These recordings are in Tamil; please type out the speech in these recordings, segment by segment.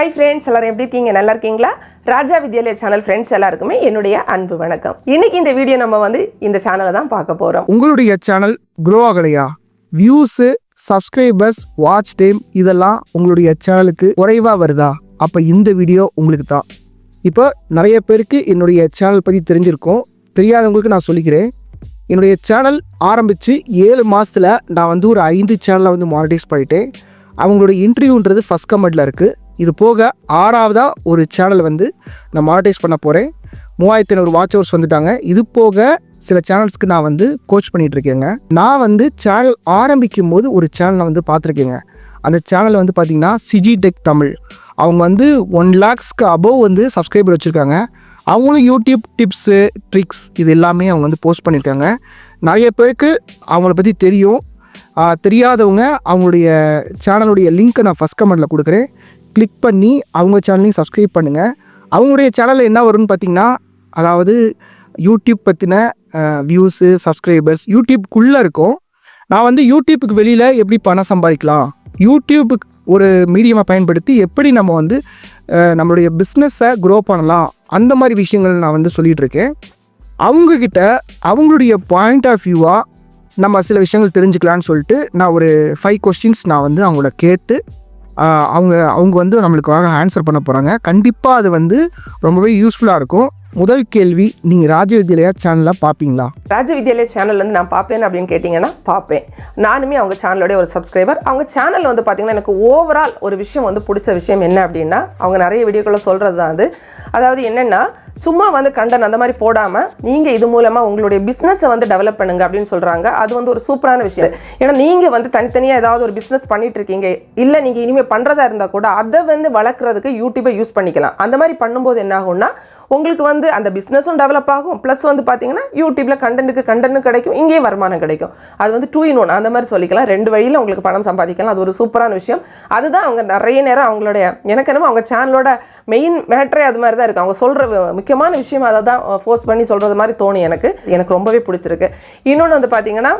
ஹாய் ஃப்ரெண்ட்ஸ் எல்லாரும் எப்படி இருக்கீங்க? நல்லா இருக்கீங்களா? ராஜா வித்யாலயா சேனல் ஃப்ரெண்ட்ஸ் எல்லாருக்குமே என்னுடைய அன்பு வணக்கம். இன்னைக்கு இந்த வீடியோ நம்ம வந்து இந்த சேனலை தான் பார்க்க போகிறோம் உங்களுடைய சேனல் க்ரோ ஆகலையா? வியூஸு சப்ஸ்கிரைபர்ஸ் வாட்ச் டைம் இதெல்லாம் உங்களுடைய சேனலுக்கு குறைவாக வருதா? அப்போ இந்த வீடியோ உங்களுக்கு தான். இப்போ நிறைய பேருக்கு என்னுடைய சேனல் பற்றி தெரிஞ்சிருக்கும். தெரியாதவங்களுக்கு நான் சொல்லிக்கிறேன். என்னுடைய சேனல் ஆரம்பித்து ஏழு மாதத்தில் நான் வந்து ஒரு ஐந்து சேனலை வந்து மானிட்டைஸ் பண்ணிட்டேன். அவங்களுடைய இன்டர்வியூன்றது ஃபஸ்ட் கமெண்டில் இருக்குது இது போக ஆறாவதாக ஒரு சேனல் வந்து நான் மானிட்டைஸ் பண்ண போகிறேன் மூவாயிரத்தி ஐநூறு வாட்ச் ஹவர்ஸ் வந்துட்டாங்க. இது போக சில சேனல்ஸ்க்கு நான் வந்து கோச் பண்ணிகிட்ருக்கேங்க இருக்கேங்க. நான் வந்து சேனல் ஆரம்பிக்கும் போது ஒரு சேனலை வந்து பார்த்துருக்கேங்க. அந்த சேனல் வந்து பார்த்திங்கன்னா சிஜி டெக் தமிழ் அவங்க வந்து ஒன் லேக்ஸ்க்கு அபவ் வந்து சப்ஸ்கிரைபர் வச்சுருக்காங்க. அவங்களும் யூடியூப் டிப்ஸு ட்ரிக்ஸ் இது எல்லாமே அவங்க வந்து போஸ்ட் பண்ணியிருக்காங்க நிறைய பேருக்கு அவங்கள பற்றி தெரியும். தெரியாதவங்க அவங்களுடைய சேனலுடைய லிங்க்கை நான் ஃபஸ்ட் கமெண்ட்டில் கொடுக்குறேன். கிளிக் பண்ணி அவங்க சேனலையும் சப்ஸ்கிரைப் பண்ணுங்கள் அவங்களுடைய சேனலில் என்ன வரும்னு பார்த்தீங்கன்னா அதாவது யூடியூப் பற்றின வியூஸு சப்ஸ்கிரைபர்ஸ் யூடியூப்குள்ளே இருக்கும். நான் வந்து யூடியூப்புக்கு வெளியில் எப்படி பணம் சம்பாதிக்கலாம்? யூடியூபுக்கு ஒரு மீடியமாக பயன்படுத்தி எப்படி நம்ம வந்து நம்மளுடைய பிஸ்னஸை க்ரோ பண்ணலாம்? அந்த மாதிரி விஷயங்கள் நான் வந்து சொல்லிகிட்டு இருக்கேன். அவங்கக்கிட்ட அவங்களுடைய பாயிண்ட் ஆஃப் வியூவாக நம்ம சில விஷயங்கள் தெரிஞ்சுக்கலான்னு சொல்லிட்டு நான் ஒரு ஃபைவ் கொஸ்டின்ஸ் நான் வந்து அவங்கள கேட்டு அவங்க அவங்க வந்து நம்மளுக்காக ஆன்சர் பண்ண போகிறாங்க கண்டிப்பாக அது வந்து ரொம்பவே யூஸ்ஃபுல்லாக இருக்கும். முதல் கேள்வி நீங்கள் ராஜ வித்யாலயா சேனலில் பார்ப்பீங்களா ராஜ வித்யாலயா சேனல் வந்து நான் பார்ப்பேன் அப்படின்னு கேட்டிங்கன்னா பார்ப்பேன் நானுமே அவங்க சேனலோடைய ஒரு சப்ஸ்கிரைபர் அவங்க சேனலில் வந்து பார்த்திங்கன்னா எனக்கு ஓவரால் ஒரு விஷயம் வந்து பிடிச்ச விஷயம் என்ன அப்படின்னா அவங்க நிறைய வீடியோக்களை சொல்கிறது தான் அது. அதாவது என்னென்னா சும்மா வந்து கண்டன் அந்த மாதிரி போடாமல் நீங்கள் இது மூலமாக உங்களுடைய பிஸ்னஸை வந்து டெவலப் பண்ணுங்க அப்படின்னு சொல்கிறாங்க அது வந்து ஒரு சூப்பரான விஷயம். ஏன்னா நீங்கள் வந்து தனித்தனியாக ஏதாவது ஒரு பிஸ்னஸ் பண்ணிட்டு இருக்கீங்க. இல்லை நீங்கள் இனிமேல் பண்ணுறதா இருந்தால் கூட அதை வந்து வளர்க்குறதுக்கு யூடியூப்பை யூஸ் பண்ணிக்கலாம். அந்த மாதிரி பண்ணும்போது என்ன ஆகும்னா உங்களுக்கு வந்து அந்த பிஸ்னஸும் டெவலப் ஆகும். ப்ளஸ் வந்து பார்த்தீங்கன்னா யூடியூப்பில் கண்டென்ட்டுக்கு கண்டென்ட் கிடைக்கும். இங்கேயும் வருமானம் கிடைக்கும். அது வந்து டூ இன் ஒன் அந்த மாதிரி சொல்லிக்கலாம். ரெண்டு வழியில் உங்களுக்கு பணம் சம்பாதிக்கலாம். அது ஒரு சூப்பரான விஷயம். அதுதான் அவங்க நிறைய நேரம் அவங்களுடைய எனக்கு என்னமோ அவங்க சேனலோட மெயின் மேட்ரே அது மாதிரி தான் இருக்குது அவங்க சொல்கிற முக்கியமான விஷயம் அதை தான் ஃபோர்ஸ் பண்ணி சொல்கிறது மாதிரி தோணும் எனக்கு. எனக்கு ரொம்பவே பிடிச்சிருக்கு. இன்னொன்று வந்து பார்த்தீங்கன்னா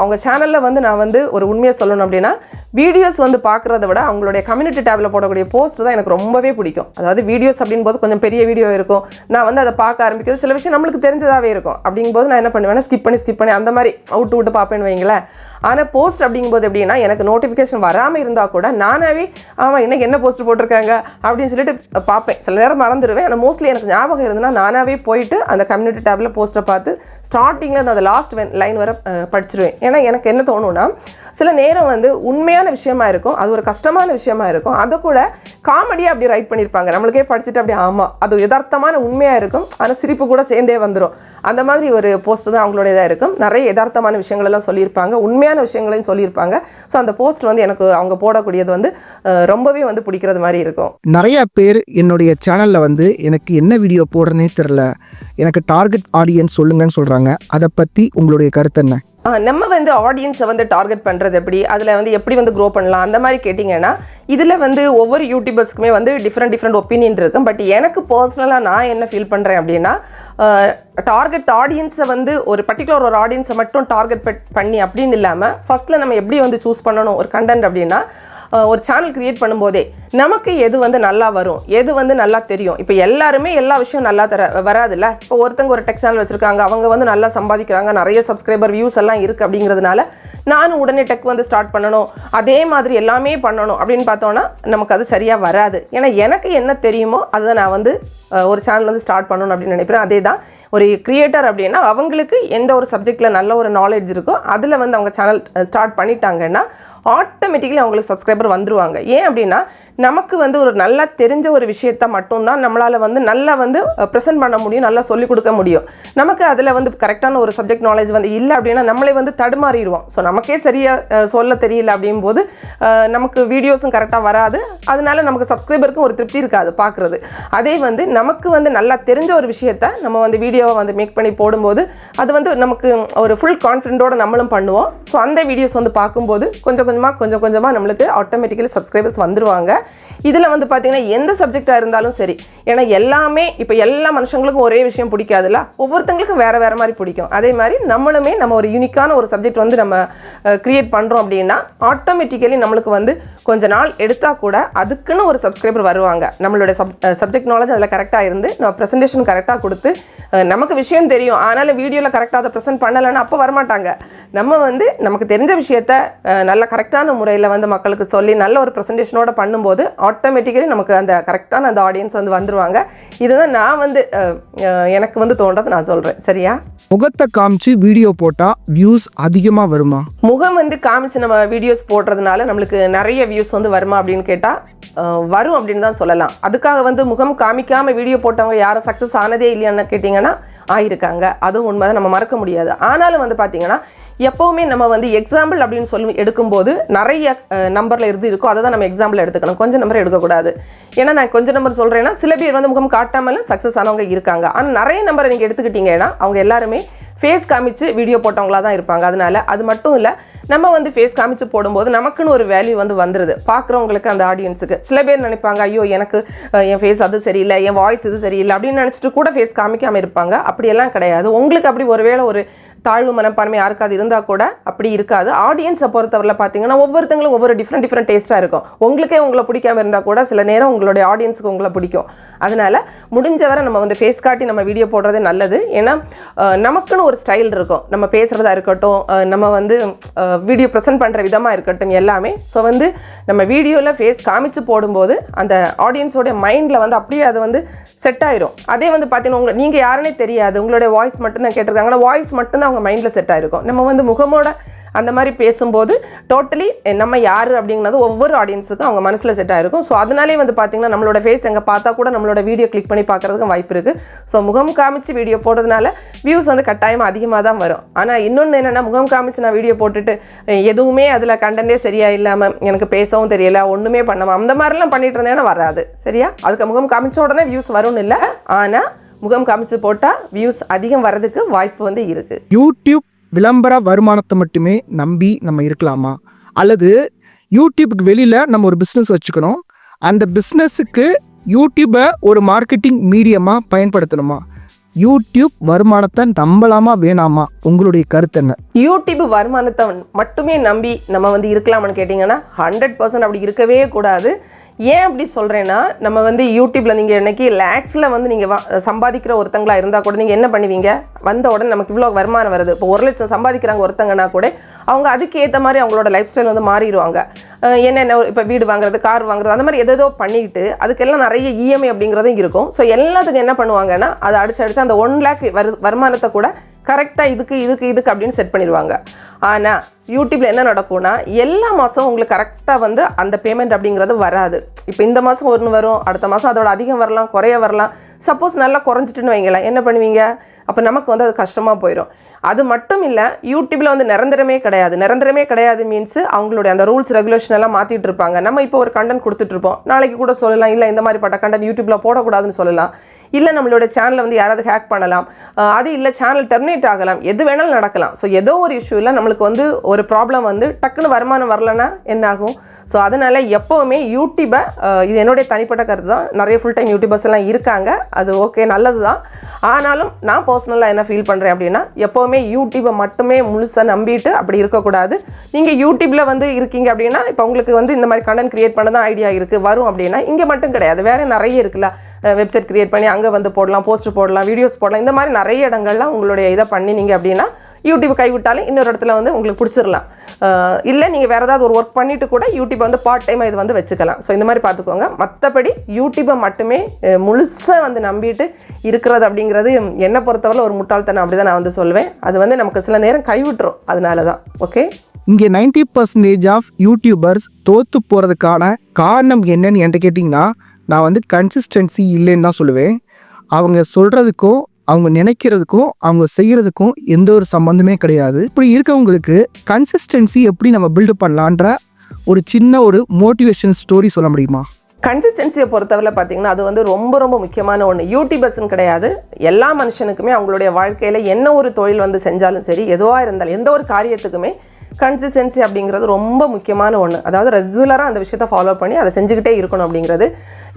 அவங்க சேனலில் வந்து நான் வந்து ஒரு உண்மையை சொல்லணும் அப்படின்னா வீடியோஸ் வந்து பார்க்குறத விட அவங்களுடைய கம்யூனிட்டி டேபில் போடக்கூடிய போஸ்ட் தான் எனக்கு ரொம்பவே பிடிக்கும். அதாவது வீடியோஸ் அப்படின் போது கொஞ்சம் பெரிய வீடியோ இருக்கும். நான் வந்து அதை பார்க்க ஆரம்பிக்கிறது சில விஷயம் நம்மளுக்கு தெரிஞ்சதாகவே இருக்கும். அப்படிங்கும்போது நான் என்ன பண்ணுவேன்னா ஸ்கிப் பண்ணி ஸ்கிப் பண்ணி அந்த மாதிரி அவுட்டு விட்டு பார்ப்பேன்னு வைங்களேன். ஆனால் போஸ்ட் அப்படிங்கும்போது எப்படின்னா எனக்கு நோட்டிஃபிகேஷன் வராமல் இருந்தால் கூட நானாவே ஆமாம் இன்னைக்கு என்ன போஸ்ட் போட்டிருக்காங்க அப்படின்னு சொல்லிட்டு பார்ப்பேன். சில நேரம் மறந்துடுவேன். ஆனால் மோஸ்ட்லி எனக்கு ஞாபகம் இருந்ததுன்னா நானாவே போயிட்டு அந்த கம்யூனிட்டி டேபில் போஸ்ட்டை பார்த்து ஸ்டார்டிங்கில் அந்த லாஸ்ட் லைன் வர படிச்சிருவேன். ஏன்னா எனக்கு என்ன தோணும்னா சில நேரம் வந்து உண்மையான விஷயமா இருக்கும். அது ஒரு கஷ்டமான விஷயமா இருக்கும். அதை கூட காமெடியாக அப்படி ரைட் பண்ணியிருப்பாங்க நம்மளுக்கே படிச்சுட்டு அப்படி ஆமாம் அது யதார்த்தமான உண்மையாக இருக்கும். ஆனால் சிரிப்பு கூட சேர்ந்தே வந்துடும் அந்த மாதிரி ஒரு போஸ்ட் தான் அவங்களோட இதாக இருக்கும். நிறைய யதார்த்தமான விஷயங்கள் எல்லாம் சொல்லியிருப்பாங்க. உண்மையான விஷயங்களையும் சொல்லியிருப்பாங்க. ஸோ அந்த போஸ்ட் வந்து எனக்கு அவங்க போடக்கூடியது வந்து ரொம்பவே வந்து பிடிக்கிறது மாதிரி இருக்கும். நிறைய பேர் என்னுடைய சேனலில் வந்து எனக்கு என்ன வீடியோ போடுறனே தெரில எனக்கு டார்கெட் ஆடியன்ஸ் சொல்லுங்கன்னு சொல்கிறாங்க அதை பற்றி உங்களுடைய கருத்து என்ன? நம்ம வந்து ஆடியன்ஸை வந்து டார்கெட் பண்ணுறது எப்படி? அதில் வந்து எப்படி வந்து க்ரோ பண்ணலாம்? அந்த மாதிரி கேட்டிங்கன்னா இதில் வந்து ஒவ்வொரு யூடியூபர்ஸ்க்குமே வந்து டிஃப்ரெண்ட் டிஃப்ரெண்ட் ஒப்பீனியன் இருக்கும். பட் எனக்கு பர்சனலாக நான் என்ன ஃபீல் பண்ணுறேன் அப்படின்னா டார்கெட் ஆடியன்ஸை வந்து ஒரு பர்டிகுலர் ஒரு ஆடியன்ஸை மட்டும் டார்கெட் பண்ணி அப்படின்னு இல்லாமல் ஃபஸ்ட்டில் நம்ம எப்படி வந்து சூஸ் பண்ணணும்? ஒரு கண்டென்ட் அப்படின்னா ஒரு சேனல் கிரியேட் பண்ணும்போதே நமக்கு எது வந்து நல்லா வரும் எது வந்து நல்லா தெரியும். இப்போ எல்லாருமே எல்லா விஷயம் நல்லா தர வராதுல்ல? இப்போ ஒருத்தங்க ஒரு டெக் சேனல் வச்சுருக்காங்க அவங்க வந்து நல்லா சம்பாதிக்கிறாங்க நிறைய சப்ஸ்கிரைபர் வியூஸ் எல்லாம் இருக்குது அப்படிங்கிறதுனால நானும் உடனே டெக் வந்து ஸ்டார்ட் பண்ணணும் அதே மாதிரி எல்லாமே பண்ணணும் அப்படின்னு பார்த்தோன்னா நமக்கு அது சரியாக வராது. ஏன்னா எனக்கு என்ன தெரியுமோ அதை நான் வந்து ஒரு சேனல் வந்து ஸ்டார்ட் பண்ணணும் அப்படின்னு நினைக்கிறேன் அதே தான் ஒரு கிரியேட்டர் அப்படின்னா அவங்களுக்கு எந்த ஒரு சப்ஜெக்டில் நல்ல ஒரு நாலேஜ் இருக்கோ அதில் வந்து அவங்க சேனல் ஸ்டார்ட் பண்ணிட்டாங்கன்னா ஆட்டோமேட்டிக்கலி அவங்களுக்கு சப்ஸ்கிரைபர் வந்துருவாங்க. ஏன் அப்படின்னா நமக்கு வந்து ஒரு நல்லா தெரிஞ்ச ஒரு விஷயத்த மட்டும்தான் நம்மளால் வந்து நல்லா வந்து ப்ரெசென்ட் பண்ண முடியும் நல்லா சொல்லிக் கொடுக்க முடியும். நமக்கு அதில் வந்து கரெக்டான ஒரு சப்ஜெக்ட் நாலேஜ் வந்து இல்லை அப்படின்னா நம்மளே வந்து தடுமாறிடுவோம். ஸோ நமக்கே சரியாக சொல்ல தெரியல அப்படிங்கும்போது நமக்கு வீடியோஸும் கரெக்டாக வராது. அதனால நமக்கு சப்ஸ்கிரைபருக்கும் ஒரு திருப்தி இருக்காது பார்க்குறது அதே வந்து நமக்கு வந்து நல்லா தெரிஞ்ச ஒரு விஷயத்த நம்ம வந்து வீடியோவை வந்து மேக் பண்ணி போடும்போது அது வந்து நமக்கு ஒரு ஃபுல் கான்ஃபிடென்ட்டோட நம்மளும் பண்ணுவோம். ஸோ அந்த வீடியோஸ் வந்து பார்க்கும்போது கொஞ்சம் கொஞ்சம் கொஞ்சமாக கொஞ்சம் கொஞ்சமாக நம்மளுக்கு ஆட்டோமேட்டிக்கலி சப்ஸ்கிரைபர்ஸ் வந்துருவாங்க. இதில் வந்து பார்த்திங்கன்னா எந்த சப்ஜெக்டாக இருந்தாலும் சரி ஏன்னா எல்லாமே இப்போ எல்லா மனுஷங்களுக்கும் ஒரே விஷயம் பிடிக்காதுல்ல? ஒவ்வொருத்தங்களுக்கும் வேறு வேறு மாதிரி பிடிக்கும். அதே மாதிரி நம்மளுமே நம்ம ஒரு யூனிக்கான ஒரு சப்ஜெக்ட் வந்து நம்ம க்ரியேட் பண்ணுறோம் அப்படின்னா ஆட்டோமேட்டிக்கலி நம்மளுக்கு வந்து கொஞ்ச நாள் எடுத்தால் கூட அதுக்குன்னு ஒரு சப்ஸ்கிரைபர் வருவாங்க. நம்மளோட சப் சப்ஜெக்ட் நாலேஜ் அதில் கரெக்டாக இருந்து நம்ம ப்ரெசன்டேஷன் கரெக்டாக கொடுத்து நமக்கு விஷயம் தெரியும். ஆனாலும் வீடியோவில் கரெக்டாக அதை ப்ரெசென்ட் பண்ணலைன்னா அப்போ வரமாட்டாங்க. நம்ம வந்து நமக்கு தெரிஞ்ச விஷயத்த நல்லா கரெக்ட் கரெக்டான முறையில் வந்து மக்களுக்கு சொல்லி நல்ல ஒரு ப்ரெசன்டேஷனோட பண்ணும்போது ஆட்டோமேட்டிக்கலி நமக்கு அந்த கரெக்டான அந்த ஆடியன்ஸ் வந்து வந்துருவாங்க. இதுதான் நான் வந்து எனக்கு வந்து தோன்றதை நான் சொல்கிறேன் சரியா? முகத்தை காமிச்சு வீடியோ போட்டால் வியூஸ் அதிகமாக வருமா? முகம் வந்து காமிச்சு நம்ம வீடியோஸ் போடுறதுனால நம்மளுக்கு நிறைய வியூஸ் வந்து வருமா அப்படின்னு கேட்டால் வரும் அப்படின்னு தான் சொல்லலாம். அதுக்காக வந்து முகம் காமிக்காமல் வீடியோ போட்டவங்க யாரும் சக்ஸஸ் ஆனதே இல்லையான்னு கேட்டிங்கன்னா ஆயிருக்காங்க. அதுவும் உண்மை நம்ம மறக்க முடியாது. ஆனாலும் வந்து பார்த்தீங்கன்னா எப்போவுமே நம்ம வந்து எக்ஸாம்பிள் அப்படின்னு சொல்லி எடுக்கும்போது நிறைய நம்பரில் இருந்து இருக்கோ அதை தான் நம்ம எக்ஸாம்பிள் எடுத்துக்கணும். கொஞ்சம் நம்பர் எடுக்கக்கூடாது. ஏன்னா நான் கொஞ்சம் நம்பர் சொல்கிறேன்னா சில பேர் வந்து முகம் காட்டாமலும் சக்ஸஸ் ஆனவங்க இருக்காங்க. ஆனால் நிறைய நம்பரை நீங்கள் எடுத்துக்கிட்டீங்கன்னா அவங்க எல்லாருமே ஃபேஸ் காமிச்சு வீடியோ போட்டவங்களா தான் இருப்பாங்க. அதனால அது மட்டும் இல்லை நம்ம வந்து ஃபேஸ் காமிச்சு போடும்போது நமக்குன்னு ஒரு வேல்யூ வந்து வந்துடுது பார்க்குறவங்களுக்கு அந்த ஆடியன்ஸுக்கு சில பேர் நினைப்பாங்க ஐயோ எனக்கு என் ஃபேஸ் அது சரியில்லை என் வாய்ஸ் இது சரியில்லை அப்படின்னு நினச்சிட்டு கூட ஃபேஸ் காமிக்காமல் இருப்பாங்க. அப்படியெல்லாம் கிடையாது. உங்களுக்கு அப்படி ஒருவேளை ஒரு தாழ்வு மனப்பான்மை யாருக்காவது இருந்தால் கூட அப்படி இருக்காது. ஆடியன்ஸை பொறுத்தவரையில் பார்த்தீங்கன்னா ஒவ்வொருத்தங்களும் ஒவ்வொரு டிஃப்ரெண்ட் டிஃப்ரெண்ட் டேஸ்ட்டாக இருக்கும். உங்களுக்கே உங்களை பிடிக்காம இருந்தால் கூட சில நேரம் உங்களுடைய ஆடியன்ஸுக்கு உங்களை பிடிக்கும். அதனால் முடிஞ்ச வரை நம்ம வந்து ஃபேஸ் காட்டி நம்ம வீடியோ போடுறதே நல்லது. ஏன்னா நமக்குன்னு ஒரு ஸ்டைல் இருக்கும். நம்ம பேசுகிறதா இருக்கட்டும் நம்ம வந்து வீடியோ ப்ரெசென்ட் பண்ணுற விதமாக இருக்கட்டும் எல்லாமே. ஸோ வந்து நம்ம வீடியோவில் ஃபேஸ் காமிச்சு போடும்போது அந்த ஆடியன்ஸோடைய மைண்டில் வந்து அப்படியே அது வந்து செட் ஆயிரும். அதே வந்து பார்த்தீங்கன்னா உங்களை நீங்கள் யாருன்னே தெரியாது. உங்களுடைய வாய்ஸ் மட்டும்தான் கேட்டிருக்காங்கன்னா வாய்ஸ் மட்டும்தான் அவங்க மைண்டில் செட் ஆயிருக்கும். நம்ம வந்து முகமோட அந்த மாதிரி பேசும்போது டோட்டலி நம்ம யார் அப்படிங்கிறது ஒவ்வொரு ஆடியன்ஸுக்கும் அவங்க மனசில் செட் ஆகிருக்கும் ஸோ அதனாலே வந்து பார்த்தீங்கன்னா நம்மளோட ஃபேஸ் எங்கே பார்த்தா கூட நம்மளோட வீடியோ கிளிக் பண்ணி பார்க்குறதுக்கும் வாய்ப்பு இருக்குது ஸோ முகம் காமிச்சு வீடியோ போடுறதுனால வியூஸ் வந்து கட்டாயமாக அதிகமாக தான் வரும். ஆனால் இன்னொன்று என்னென்னா முகம் காமிச்சு நான் வீடியோ போட்டுட்டு எதுவுமே அதில் கண்டென்ட்டே சரியாக இல்லாமல் எனக்கு பேசவும் தெரியல ஒன்றுமே பண்ணாமல் அந்த மாதிரிலாம் பண்ணிட்டு இருந்தேன்னா வராது. சரியா? அதுக்கு முகம் காமிச்ச உடனே வியூஸ் வரும்னு இல்லை. ஆனால் முகம் காமிச்சு போட்டால் வியூஸ் அதிகம் வர்றதுக்கு வாய்ப்பு வந்து இருக்குது யூடியூப் விளம்பர வருமானத்தை மட்டுமே நம்பி நம்ம இருக்கலாமா? அல்லது யூடியூப்க்கு வெளியில் நம்ம ஒரு பிஸ்னஸ் வச்சுக்கணும். அந்த பிஸ்னஸுக்கு யூடியூப்பை ஒரு மார்க்கெட்டிங் மீடியமாக பயன்படுத்தணுமா? யூடியூப் வருமானத்தை நம்பலாமா வேணாமா? உங்களுடைய கருத்து என்ன? யூடியூப் வருமானத்தை மட்டுமே நம்பி நம்ம வந்து இருக்கலாமான்னு கேட்டிங்கன்னா ஹண்ட்ரட் பர்சன்ட் அப்படி இருக்கவே கூடாது. ஏன் அப்படி சொல்கிறேன்னா நம்ம வந்து யூடியூப்பில் நீங்கள் இன்றைக்கி லேக்ஸில் வந்து நீங்கள் சம்பாதிக்கிற ஒருத்தங்களா இருந்தால் கூட நீங்கள் என்ன பண்ணுவீங்க? வந்த உடனே நமக்கு இவ்வளோ வருமானம் வருது. இப்போ ஒரு லட்சம் சம்பாதிக்கிறாங்க ஒருத்தங்கன்னா கூட அவங்க அதுக்கு ஏற்ற மாதிரி அவங்களோட லைஃப் ஸ்டைல் வந்து மாறிடுவாங்க. என்னென்ன இப்போ வீடு வாங்குறது கார் வாங்குறது அந்த மாதிரி எதேதோ பண்ணிக்கிட்டு அதுக்கெல்லாம் நிறைய இஎம்ஐ அப்படிங்கிறதும் இருக்கும். ஸோ எல்லாத்துக்கும் என்ன பண்ணுவாங்கன்னா அதை அடிச்சு அடித்து அந்த ஒன் லேக் வரு வருமானத்தை கூட கரெக்டாக இதுக்கு இதுக்கு இதுக்கு அப்படின்னு செட் பண்ணிடுவாங்க. ஆனால் யூடியூப்பில் என்ன நடக்கும்னா எல்லா மாதம் உங்களுக்கு கரெக்டாக வந்து அந்த பேமெண்ட் அப்படிங்கிறது வராது. இப்போ இந்த மாதம் ஒன்று வரும் அடுத்த மாதம் அதோட அதிகம் வரலாம் குறைய வரலாம். சப்போஸ் நல்லா குறைஞ்சிட்டுன்னு வைங்களேன் என்ன பண்ணுவீங்க? அப்போ நமக்கு வந்து அது கஷ்டமாக போயிடும் அது மட்டும் இல்லை யூடியூப்பில் வந்து நிரந்தரமே கிடையாது. நிரந்தரமே கிடையாது மீன்ஸ் அவங்களுடைய அந்த ரூல்ஸ் ரெகுலேஷன் எல்லாம் மாற்றிட்டு இருப்பாங்க. நம்ம இப்போ ஒரு கண்டென்ட் கொடுத்துட்ருப்போம் நாளைக்கு கூட சொல்லலாம் இல்லை இந்த மாதிரிப்பட்ட கண்டென்ட் யூடியூப்பில் போடக்கூடாதுன்னு சொல்லலாம். இல்லை நம்மளோட சேனலை வந்து யாராவது ஹேக் பண்ணலாம். அது இல்லை சேனல் டெர்மினேட் ஆகலாம். எது வேணாலும் நடக்கலாம். ஸோ ஏதோ ஒரு இஷ்யூவில் நம்மளுக்கு வந்து ஒரு ப்ராப்ளம் வந்து டக்குன்னு வருமானம் வரலன்னா என்ன ஆகும் ஸோ அதனால் எப்போவுமே யூடியூப்பை இது என்னுடைய தனிப்பட்ட கருத்து தான். நிறைய ஃபுல் டைம் யூடியூபர்ஸ் எல்லாம் இருக்காங்க. அது ஓகே நல்லது தான். ஆனாலும் நான் பர்சனலாக என்ன ஃபீல் பண்ணுறேன் அப்படின்னா எப்போவுமே யூடியூப்பை மட்டுமே முழுசாக நம்பிட்டு அப்படி இருக்கக்கூடாது. நீங்கள் யூடியூப்பில் வந்து இருக்கீங்க அப்படின்னா இப்போ உங்களுக்கு வந்து இந்த மாதிரி கண்டென்ட் கிரியேட் பண்ண தான் ஐடியா இருக்குது வரும் அப்படின்னா இங்கே மட்டும் கிடையாது. வேறு நிறைய இருக்குல்ல. வெப்சைட் க்ரியேட் பண்ணி அங்கே வந்து போடலாம் போஸ்ட் போடலாம் வீடியோஸ் போடலாம். இந்த மாதிரி நிறைய இடங்கள்லாம் உங்களுடைய இதை பண்ணினீங்க அப்படின்னா யூடியூப் கைவிட்டாலும் இன்னொரு இடத்துல வந்து உங்களுக்கு பிடிச்சிடலாம் இல்லை நீங்கள் வேறு ஏதாவது ஒரு ஒர்க் பண்ணிட்டு கூட யூடியூப் வந்து பார்ட் டைமாக இது வந்து வச்சுக்கலாம். ஸோ இந்த மாதிரி பார்த்துக்கோங்க. மற்றபடி யூடியூப்பை மட்டுமே முழுசாக வந்து நம்பிட்டு இருக்கிறது அப்படிங்கிறது என்னை பொறுத்தவரை ஒரு முட்டாள்தனம் அப்படி தான் நான் வந்து சொல்லுவேன். அது வந்து நமக்கு சில நேரம் கைவிட்டுரும். அதனால தான் ஓகே இங்கே நைன்டி பர்சன்டேஜ் ஆஃப் யூடியூபர்ஸ் தோற்று போகிறதுக்கான காரணம் என்னன்னு என்கிட்ட கேட்டிங்கன்னா நான் வந்து கன்சிஸ்டன்சி இல்லைன்னு தான் சொல்லுவேன். அவங்க சொல்கிறதுக்கும் அவங்க நினைக்கிறதுக்கும் அவங்க செய்கிறதுக்கும் எந்த ஒரு சம்மந்தமே கிடையாது. இப்படி இருக்கவங்களுக்கு கன்சிஸ்டன்சி எப்படி நம்ம பில்டு பண்ணலான்ற ஒரு சின்ன ஒரு மோட்டிவேஷன் ஸ்டோரி சொல்ல முடியுமா? கன்சிஸ்டன்சியை பொறுத்தவரை பார்த்தீங்கன்னா அது வந்து ரொம்ப ரொம்ப முக்கியமான ஒன்று யூடியூபர்ஸ்னு கிடையாது. எல்லா மனுஷனுக்குமே அவங்களுடைய வாழ்க்கையில் என்ன ஒரு தொழில் வந்து செஞ்சாலும் சரி எதுவாக இருந்தாலும் எந்த ஒரு காரியத்துக்குமே கன்சிஸ்டன்சி அப்படிங்கிறது ரொம்ப முக்கியமான ஒன்று அதாவது ரெகுலராக அந்த விஷயத்தை ஃபாலோ பண்ணி அதை செஞ்சுக்கிட்டே இருக்கணும் அப்படிங்கிறது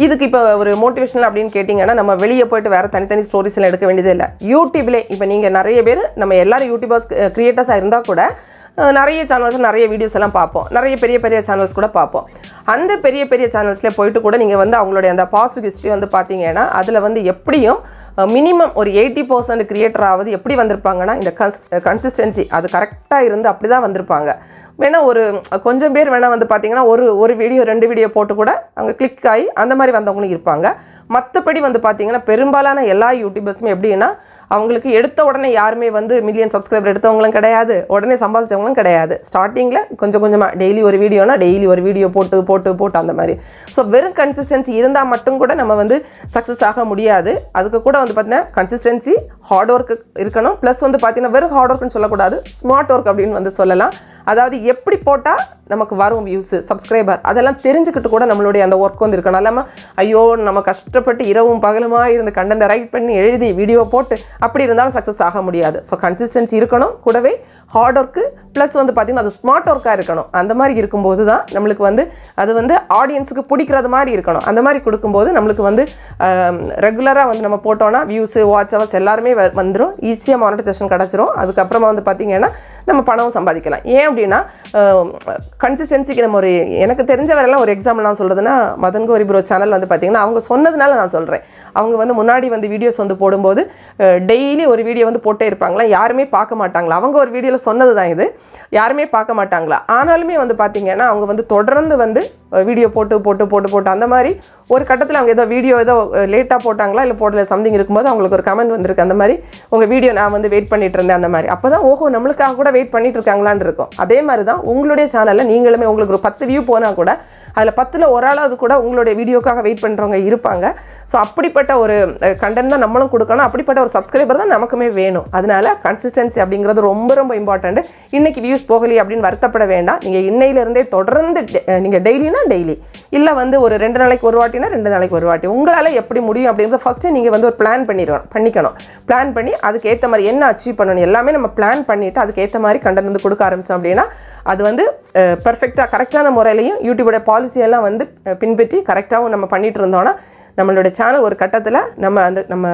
இதுக்கு இப்போ ஒரு மோட்டிவேஷனல் அப்படின்னு கேட்டிங்கன்னா நம்ம வெளியே போயிட்டு வேறு தனித்தனி ஸ்டோரிஸ்லாம் எடுக்க வேண்டியது இல்லை. யூடியூப்லே இப்போ நீங்கள் நிறைய பேர் நம்ம எல்லோரும் யூடியூபர்ஸ் க்ரியேட்டர்ஸாக இருந்தால் கூட நிறைய சேனல்ஸ் நிறைய வீடியோஸ் எல்லாம் பார்ப்போம். நிறைய பெரிய பெரிய சேனல்ஸ் கூட பார்ப்போம். அந்த பெரிய பெரிய சேனல்ஸ்லேயே போயிட்டு கூட நீங்கள் வந்து அவங்களுடைய அந்த பாசிட்டிவ் ஹிஸ்ட்ரி வந்து பார்த்தீங்கன்னா அதில் வந்து எப்படியும் மினிமம் ஒரு எயிட்டி பர்சன்ட் கிரியேட்டர் ஆகுது எப்படி வந்திருப்பாங்கன்னா இந்த கன்ஸ் கன்சிஸ்டன்சி அது கரெக்டாக இருந்து அப்படி தான் வந்திருப்பாங்க. வேணால் ஒரு கொஞ்சம் பேர் வேணால் வந்து பார்த்தீங்கன்னா ஒரு ஒரு வீடியோ ரெண்டு வீடியோ போட்டு கூட அவங்க கிளிக் ஆகி அந்த மாதிரி வந்தவங்களும் இருப்பாங்க. மற்றபடி வந்து பார்த்தீங்கன்னா பெரும்பாலான எல்லா யூடியூபர்ஸுமே எப்படின்னா அவங்களுக்கு எடுத்த உடனே யாருமே வந்து மில்லியன் சப்ஸ்கிரைபர் எடுத்தவங்களும் கிடையாது. உடனே சம்பாதிச்சவங்களும் கிடையாது. ஸ்டார்டிங்கில் கொஞ்சம் கொஞ்சமாக டெய்லி ஒரு வீடியோனா டெய்லி ஒரு வீடியோ போட்டு போட்டு போட்டு அந்த மாதிரி. ஸோ வெறும் கன்சிஸ்டன்சி இருந்தால் மட்டும் கூட நம்ம வந்து சக்ஸஸ் ஆக முடியாது. அதுக்கு கூட வந்து பார்த்தீங்கன்னா கன்சிஸ்டன்சி ஹார்ட் ஒர்க் இருக்கணும். ப்ளஸ் வந்து பார்த்திங்கன்னா வெறும் ஹார்ட் ஒர்க்குன்னு சொல்லக்கூடாது. ஸ்மார்ட் ஒர்க் அப்படின்னு வந்து சொல்லலாம். அதாவது எப்படி போட்டால் நமக்கு வரும் வியூஸு சப்ஸ்கிரைபர் அதெல்லாம் தெரிஞ்சுக்கிட்டு கூட நம்மளுடைய அந்த ஒர்க் வந்து இருக்கணும். இல்லாமல் ஐயோ நம்ம கஷ்டப்பட்டு இரவும் பகலுமாக இருந்து கண்டென்ட் ரைட் பண்ணி எழுதி வீடியோ போட்டு அப்படி இருந்தாலும் சக்ஸஸ் ஆக முடியாது. ஸோ கன்சிஸ்டன்சி இருக்கணும். கூடவே ஹார்ட் ஒர்க்கு ப்ளஸ் வந்து பார்த்திங்கன்னா அது ஸ்மார்ட் ஒர்க்காக இருக்கணும். அந்த மாதிரி இருக்கும்போது தான் நம்மளுக்கு வந்து அது வந்து ஆடியன்ஸுக்கு பிடிக்கிறது மாதிரி இருக்கணும். அந்த மாதிரி கொடுக்கும்போது நம்மளுக்கு வந்து ரெகுலராக வந்து நம்ம போட்டோன்னா வியூஸு வாட்ச் ஹவர்ஸ் எல்லாருமே வ- வந்துடும் ஈஸியாக மானிட்டைசேஷன் கிடச்சிரும். அதுக்கப்புறமா வந்து பார்த்திங்கன்னா நம்ம பணம் சம்பாதிக்கலாம். ஏன் அப்படின்னா கன்சிஸ்டன்சிக்கு நம்ம ஒரு எனக்கு தெரிஞ்ச வரையெல்லாம் ஒரு எக்ஸாம்பிள் நான் சொல்கிறதுனா மதன் கோரி ப்ரோ சேனல் வந்து பார்த்திங்கன்னா அவங்க சொன்னதுனால நான் சொல்கிறேன் அவங்க வந்து முன்னாடி வந்து வீடியோஸ் வந்து போடும்போது டெய்லி ஒரு வீடியோ வந்து போட்டே இருப்பாங்களா? யாருமே பார்க்க மாட்டாங்களா? அவங்க ஒரு வீடியோவில் சொன்னது தான் இது. யாருமே பார்க்க மாட்டாங்களா? ஆனாலுமே வந்து பார்த்திங்கன்னா அவங்க வந்து தொடர்ந்து வந்து வீடியோ போட்டு போட்டு போட்டு போட்டு அந்த மாதிரி ஒரு கட்டத்தில் அவங்க ஏதோ வீடியோ ஏதோ லேட்டாக போட்டாங்களா? இல்லை போடல சம்திங் இருக்கும்போது அவங்களுக்கு ஒரு கமெண்ட் வந்திருக்கு. அந்த மாதிரி உங்கள் வீடியோ நான் வந்து வெயிட் பண்ணிட்டு இருந்தேன் அந்த மாதிரி. அப்போ தான் ஓஹோ நம்மளுக்காக கூட வெயிட் பண்ணிட்டு இருக்காங்களான்னு இருக்கும். அதே மாதிரி தான் உங்களுடைய சேனலில் நீங்களுமே உங்களுக்கு ஒரு பத்து வியூ போனால் கூட அதில் பத்தில் ஒரு ஆளாவது கூட உங்களுடைய வீடியோக்காக வெயிட் பண்ணுறவங்க இருப்பாங்க. ஸோ அப்படிப்பட்ட ஒரு கண்டென்ட் தான் நம்மளும் கொடுக்கணும். அப்படிப்பட்ட ஒரு சப்ஸ்கிரைபர் தான் நமக்குமே வேணும். அதனால கன்சிஸ்டன்சி அப்படிங்கிறது ரொம்ப ரொம்ப இம்பார்ட்டண்ட் இன்றைக்கி வியூஸ் போகலி அப்படின்னு வருத்தப்பட வேண்டாம். நீங்கள் இன்னையிலேருந்தே தொடர்ந்து நீங்கள் டெய்லினா டெய்லி இல்லை வந்து ஒரு ரெண்டு நாளைக்கு ஒரு வாட்டினா ரெண்டு நாளைக்கு ஒரு வாட்டி. உங்களால் எப்படி முடியும் அப்படிங்கிறத ஃபஸ்ட்டு நீங்கள் வந்து ஒரு பிளான் பண்ணிடுவோம் பண்ணிக்கணும். பிளான் பண்ணி அதுக்கேற்ற மாதிரி என்ன அச்சீவ் பண்ணணும் எல்லாமே நம்ம பிளான் பண்ணிவிட்டு அதுக்கேற்ற மாதிரி கண்டென்ட் வந்து கொடுக்க ஆரம்பித்தோம் அப்படின்னா அது வந்து பெர்ஃபெக்டாக கரெக்டான முறையிலையும் யூடியூபோட பாலிசியெல்லாம் வந்து பின்பற்றி கரெக்டாகவும் நம்ம பண்ணிகிட்டு இருந்தோம்னா நம்மளோட சேனல் ஒரு கட்டத்தில் நம்ம அந்த நம்ம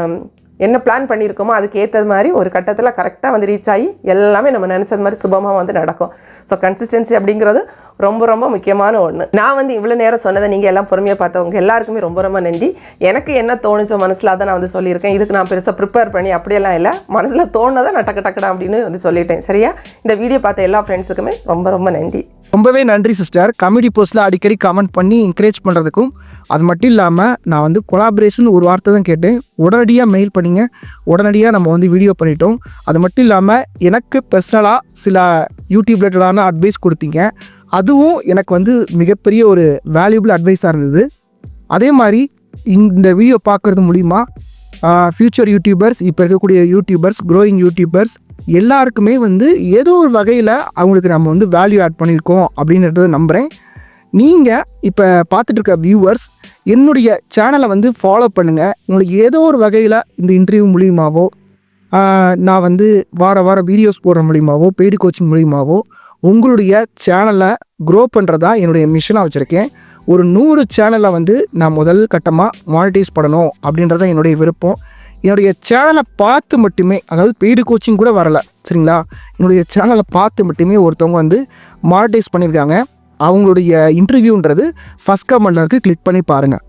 என்ன பிளான் பண்ணியிருக்கோமோ அதுக்கு ஏற்றது மாதிரி ஒரு கட்டத்தில் கரெக்டாக வந்து ரீச் ஆகி எல்லாமே நம்ம நினச்சது மாதிரி சுபமாக வந்து நடக்கும். ஸோ கன்சிஸ்டன்சி அப்படிங்கிறது ரொம்ப ரொம்ப முக்கியமான ஒன்று நான் வந்து இவ்வளோ நேரம் சொன்னதை நீங்கள் எல்லாம் பொறுமையாக பார்த்தவங்க எல்லாருக்குமே ரொம்ப ரொம்ப நன்றி. எனக்கு என்ன தோணுச்சோ மனசில் அதை நான் வந்து சொல்லியிருக்கேன். இதுக்கு நான் பெருசாக ப்ரிப்பேர் பண்ணி அப்படியெல்லாம் இல்லை. மனசில் தோணுனதை நான் டக்கு டக்குடா அப்படின்னு வந்து சொல்லிட்டேன். சரியா? இந்த வீடியோ பார்த்த எல்லா ஃப்ரெண்ட்ஸுக்குமே ரொம்ப ரொம்ப நன்றி. ரொம்பவே நன்றி சிஸ்டர் கமெடி போஸ்ட்டில் அடிக்கடி கமெண்ட் பண்ணி என்கரேஜ் பண்ணுறதுக்கும் அது மட்டும் இல்லாமல் நான் வந்து கொலாபரேஷன் ஒரு வார்த்தை தான் கேட்டேன். உடனடியாக மெயில் பண்ணிங்க. உடனடியாக நம்ம வந்து வீடியோ பண்ணிட்டோம். அது மட்டும் இல்லாமல் எனக்கு பர்சனலாக சில யூடியூப் ரிலேட்டடான அட்வைஸ் கொடுத்தீங்க. அதுவும் எனக்கு வந்து மிகப்பெரிய ஒரு வேல்யூபிள் அட்வைஸாக இருந்தது. அதே மாதிரி இந்த வீடியோ பார்க்குறது மூலிமா ஃப்யூச்சர் யூடியூபர்ஸ் இப்போ இருக்கக்கூடிய யூடியூபர்ஸ் க்ரோயிங் யூடியூபர்ஸ் எல்லாருக்குமே வந்து ஏதோ ஒரு வகையில் அவங்களுக்கு நம்ம வந்து வேல்யூ ஆட் பண்ணியிருக்கோம் அப்படின்றத நம்புகிறேன் நீங்கள் இப்போ பார்த்துட்டு இருக்க வியூவர்ஸ் என்னுடைய சேனலை வந்து ஃபாலோ பண்ணுங்கள் உங்களுக்கு ஏதோ ஒரு வகையில் இந்த இன்டர்வியூ மூலியமாகவோ நான் வந்து வார வாரம் வீடியோஸ் போடுற மூலியமாவோ பெய்டு கோச்சிங் மூலியமாகவோ உங்களுடைய சேனலை க்ரோ பண்ணுறதா என்னுடைய மிஷனாக வச்சுருக்கேன். ஒரு நூறு சேனலை வந்து நான் முதல் கட்டமாக மானிட்டைஸ் பண்ணணும் அப்படின்றத என்னுடைய விருப்பம். என்னுடைய சேனலை பார்த்து மட்டுமே அதாவது பெய்டு கோச்சிங் கூட வரல சரிங்களா? என்னுடைய சேனலை பார்த்து மட்டுமே ஒருத்தவங்க வந்து மானிட்டைஸ் பண்ணியிருக்காங்க. அவங்களுடைய இன்டர்வியூன்றது ஃபஸ்ட் கமெண்ட்ல இருக்குது கிளிக் பண்ணி பாருங்கள்